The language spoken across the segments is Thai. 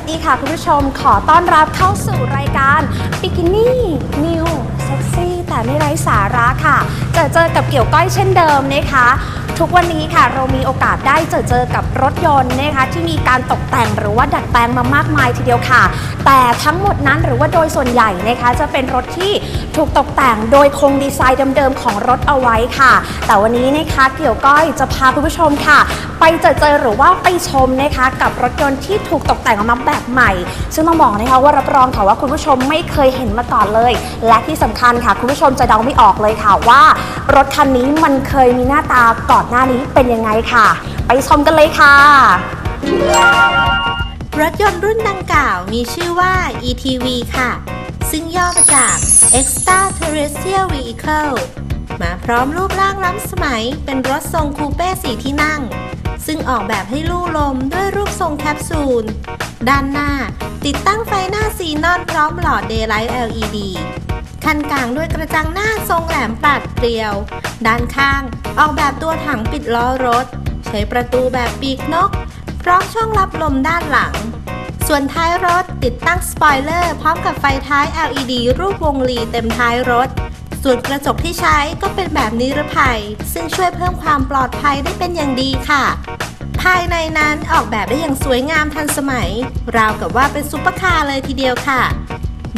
สวัสดีค่ะคุณผู้ชมขอต้อนรับเข้าสู่รายการบิกินี่นิวเซ็กซี่แต่ไม่ไร้สาระค่ะ เจอเจอกับเกี่ยวก้อยเช่นเดิมนะคะ ทุกวันนี้ค่ะเรามีโอกาสได้เจอเจอกับรถยนต์นะคะที่มีการตกแต่งหรือว่าดัดแปลงมามากมายทีเดียวค่ะ แต่ทั้งหมดนั้นหรือว่าโดยส่วนใหญ่นะคะจะเป็นรถที่ถูกตกแต่งโดยคงดีไซน์เดิมๆของรถเอาไว้ค่ะ แต่วันนี้นะคะเกี่ยวก้อยจะพาคุณผู้ชมค่ะ ไปเจอเจอหรือว่าไปชมนะคะกับรถยนต์ที่ถูกตกแต่งออกมาแบบใหม่ ซึ่งต้องบอกนะคะว่ารับรองค่ะว่าคุณผู้ชมไม่เคยเห็นมาก่อนเลย และที่สำคัญค่ะ คุณผู้ชมจะเดาไม่ออกเลยค่ะว่ารถคันนี้มันเคยมีหน้าตาก่อนหน้านี้เป็นยังไงค่ะ ไปชมกันเลยค่ะ รถยนต์รุ่นดังกล่าวมีชื่อว่า ETV ค่ะ ซึ่งย่อมาจาก Extra Terrestrial Vehicle มาพร้อมรูปร่างล้ำสมัยเป็นรถทรงคูเป้สีที่นั่ง ซึ่งออกแบบให้ลู่ลมด้วยรูปทรงแคปซูล ด้านหน้าติดตั้งไฟหน้าซีนอนพร้อมหลอด Daylight LED คันกลางด้วยกระจังหน้าทรงแหลมปราดเปรียว ด้านข้างออกแบบตัวถังปิดล้อรถ ใช้ประตูแบบปีกนก พร้อมช่องรับลมด้านหลัง ส่วนท้ายรถติดตั้งสปอยเลอร์พร้อมกับไฟท้าย LED รูปวงรีเต็มท้ายรถ ส่วนกระจกที่ใช้ก็เป็นแบบนิรภัย ซึ่งช่วยเพิ่มความปลอดภัยได้เป็นอย่างดีค่ะภายในนั้นออกแบบได้อย่างสวยงามทันสมัย ราวกับว่าเป็นซุปเปอร์คาร์เลยทีเดียวค่ะ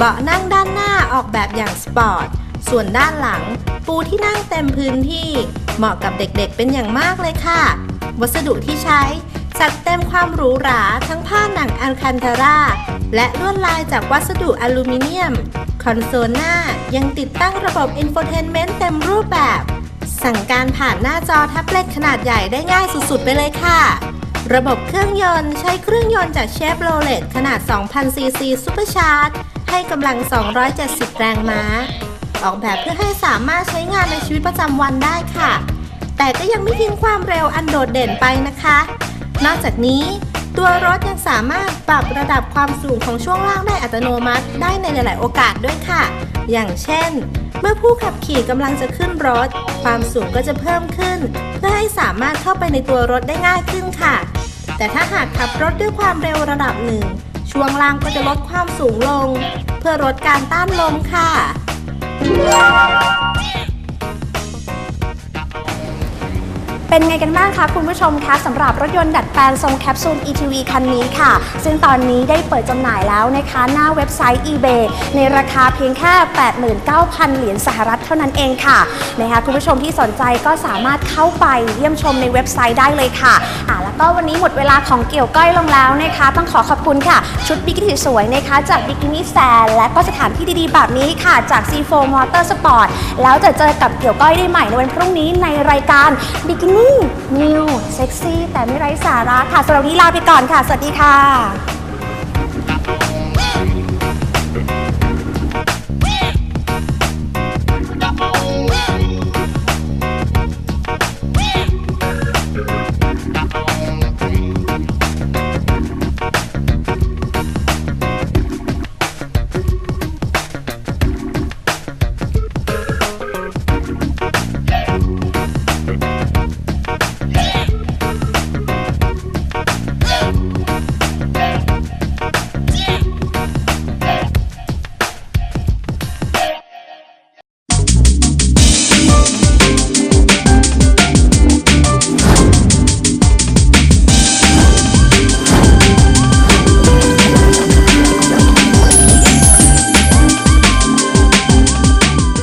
เบาะนั่งด้านหน้าออกแบบอย่างสปอร์ต ส่วนด้านหลัง ปูที่นั่งเต็มพื้นที่ เหมาะกับเด็กๆเป็นอย่างมากเลยค่ะ วัสดุที่ใช้จัดเต็มความหรูหราทั้งผ้าหนังอัลคันทาราและลวดลายจากวัสดุอลูมิเนียม คอนโซลหน้ายังติดตั้งระบบอินโฟเทนเมนต์เต็มรูปแบบ สั่งการผ่านหน้าจอแท็บเล็ตขนาดใหญ่ได้ง่ายสุดๆ ไปเลยค่ะ ระบบเครื่องยนต์ใช้เครื่องยนต์จากเชฟโรเลตขนาด 2,000ซีซีซูเปอร์ชาร์จ ให้กำลัง 270 แรงม้า ออกแบบเพื่อให้สามารถใช้งานในชีวิตประจำวันได้ค่ะ แต่ก็ยังไม่ทิ้งความเร็วอันโดดเด่นไปนะคะ นอกจากนี้ตัวรถยังสามารถปรับระดับความสูงของช่วงล่างได้อัตโนมัติได้ในหลาย ๆ โอกาสด้วยค่ะ อย่างเช่น เมื่อผู้ขับขี่กำลังจะขึ้นรถ ความสูงก็จะเพิ่มขึ้น เพื่อให้สามารถเข้าไปในตัวรถได้ง่ายขึ้นค่ะ แต่ถ้าหากขับรถด้วยความเร็วระดับหนึ่ง ช่วงล่างก็จะลดความสูงลง เพื่อลดการต้านลมค่ะ เป็นไงกันบ้างคะคุณผู้ชมคะสำหรับรถยนต์ดัดแปลงทรงแคปซูล ETV คันนี้ค่ะ ซึ่งตอนนี้ได้เปิดจำหน่ายแล้วนะคะ หน้าเว็บไซต์ eBay ในราคาเพียงแค่ 89,000 เหรียญสหรัฐเท่านั้นเองค่ะนะคะคุณผู้ชมที่สนใจก็สามารถเข้าไปเยี่ยมชมในเว็บไซต์ได้เลยค่ะอะแล้ว ก็วันนี้หมดเวลาของเกี่ยวก้อยลงแล้วนะคะ ต้องขอขอบคุณค่ะ ชุดบิกินี่สวยนะคะ จากบิกินี่แซนและก็สถานที่ดีๆ แบบนี้ค่ะ จาก C4 Motorsport แล้วจะเจอกับเกี่ยวก้อยได้ใหม่ในวันพรุ่งนี้ในรายการบิกินี่นิวเซ็กซี่แต่ไม่ไร้สาระค่ะสำหรับวันนี้ลาไปก่อนค่ะ สวัสดีค่ะ